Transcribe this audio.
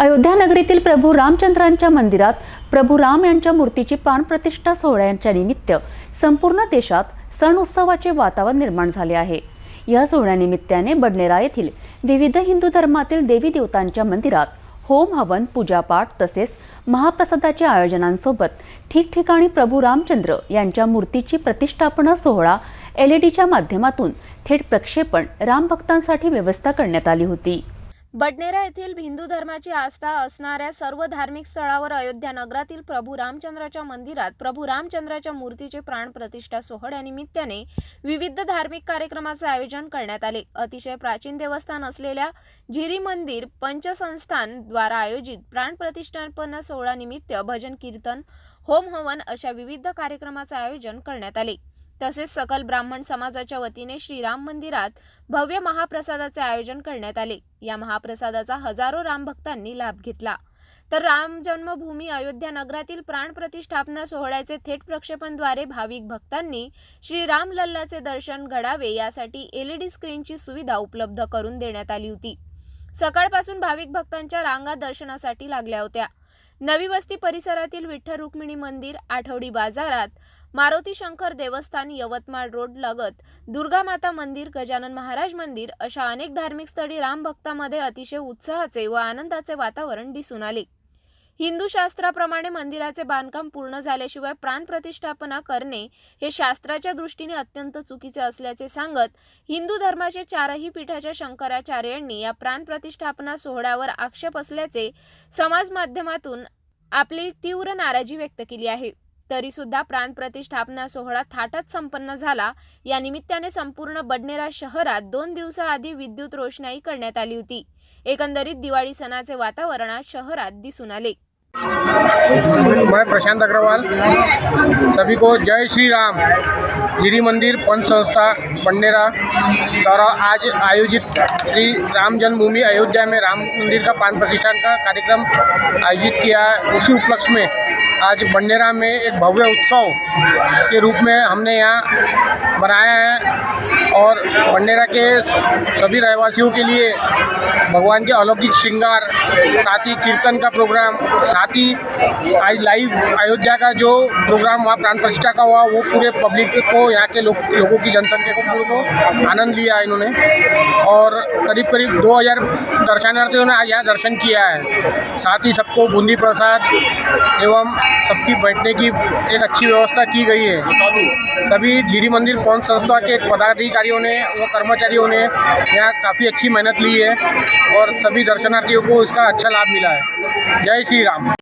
अयोध्या नगरीतील प्रभू रामचंद्रांच्या मंदिरात प्रभू राम यांच्या मूर्तीची प्राणप्रतिष्ठा सोहळ्यांच्या निमित्त संपूर्ण देशात सण उत्सवाचे वातावरण निर्माण झाले आहे. या सोहळ्यानिमित्ताने बडनेरा येथील विविध हिंदू धर्मातील देवी देवतांच्या मंदिरात होम हवन पूजापाठ तसेच महाप्रसादाच्या आयोजनांसोबत ठिकठिकाणी प्रभू रामचंद्र यांच्या मूर्तीची प्रतिष्ठापना सोहळा एल ई डीच्या माध्यमातून थेट प्रक्षेपण रामभक्तांसाठी व्यवस्था करण्यात आली होती. बडनेरा येथील हिंदू धर्माची आस्था असणाऱ्या सर्व धार्मिक स्थळावर अयोध्या नगरातील प्रभू रामचंद्राच्या मंदिरात प्रभू रामचंद्राच्या मूर्तीचे प्राणप्रतिष्ठा सोहळ्यानिमित्ताने विविध धार्मिक कार्यक्रमाचे आयोजन करण्यात आले. अतिशय प्राचीन देवस्थान असलेल्या झिरी मंदिर पंचसंस्थान द्वारा आयोजित प्राण प्रतिष्ठापना सोहळ्यानिमित्त भजन कीर्तन होम हवन अशा विविध कार्यक्रमाचे आयोजन करण्यात आले. तसेच सकल ब्राह्मण समाजाच्या वतीने श्रीराम मंदिरात भव्य महाप्रसादाचे आयोजन करण्यात आले. या महाप्रसादाचा हजारो रामभक्तांनी लाभ घेतला. तर राम जन्मभूमी अयोध्या नगरातील प्राण प्रतिष्ठापना सोहळ्याचे थेट प्रक्षेपणद्वारे भाविक भक्तांनी श्रीराम लल्लाचे दर्शन घडावे यासाठी एलईडी स्क्रीनची सुविधा उपलब्ध करून देण्यात आली होती. सकाळपासून भाविक भक्तांच्या रांगा दर्शनासाठी लागल्या होत्या. नवी वस्ती परिसरातील विठ्ठल रुक्मिणी मंदिर आठवडी बाजारात मारुती शंकर देवस्थान यवतमाळ रोड लगत दुर्गामाता मंदिर गजानन महाराज मंदिर अशा अनेक धार्मिक स्थळी रामभक्तामध्ये अतिशय उत्साहाचे व आनंदाचे वातावरण दिसून आले. हिंदू शास्त्राप्रमाणे मंदिराचे बांधकाम पूर्ण झाल्याशिवाय प्राणप्रतिष्ठापना करणे हे शास्त्राच्या दृष्टीने अत्यंत चुकीचे असल्याचे सांगत हिंदू धर्माचे चारही पीठाच्या शंकराचार्यांनी या प्राणप्रतिष्ठापना सोहळ्यावर आक्षेप असल्याचे समाज माध्यमातून आपली तीव्र नाराजी व्यक्त केली आहे. तरी सुद्धा प्राणप्रतिष्ठापना सोहळा थाटात संपन्न झाला. या निमित्ताने संपूर्ण बडनेरा शहरात दोन दिवसाआधी विद्युत रोषणाई करण्यात आली होती. एकंदरीत दिवाळी सणाचे वातावरण शहरात दिसून आले. मैं प्रशांत अग्रवाल सभी को जय श्री राम गिरी मंदिर पंच संस्था पंडेरा द्वारा आज आयोजित श्री राम जन्मभूमि अयोध्या में राम मंदिर का पान प्रतिष्ठान का कार्यक्रम आयोजित किया उसी उपलक्ष्य में आज बंडेरा में एक भव्य उत्सव के रूप में हमने यहाँ बनाया है। और बंडेरा के सभी रहवासियों के लिए भगवान के अलौकिक श्रृंगार, साथ ही कीर्तन का प्रोग्राम साथ ही आज लाइव अयोध्या का जो प्रोग्राम वहाँ प्राण प्रतिष्ठा का हुआ, वो पूरे पब्लिक को, यहाँ के लोग, लोगों की जनसंख्या को पूरे को आनंद लिया इन्होंने। और करीब करीब 2000 दर्शनार्थियों ने आज यहाँ दर्शन किया है। साथ ही सबको बूंदी प्रसाद एवं सबकी बैठने की एक अच्छी व्यवस्था की गई है। सभी जीरी मंदिर पौन संस्था के अधिकारियों ने व कर्मचारियों ने यहाँ काफ़ी अच्छी मेहनत ली है और सभी दर्शनार्थियों को इसका अच्छा लाभ मिला है। जय श्री राम।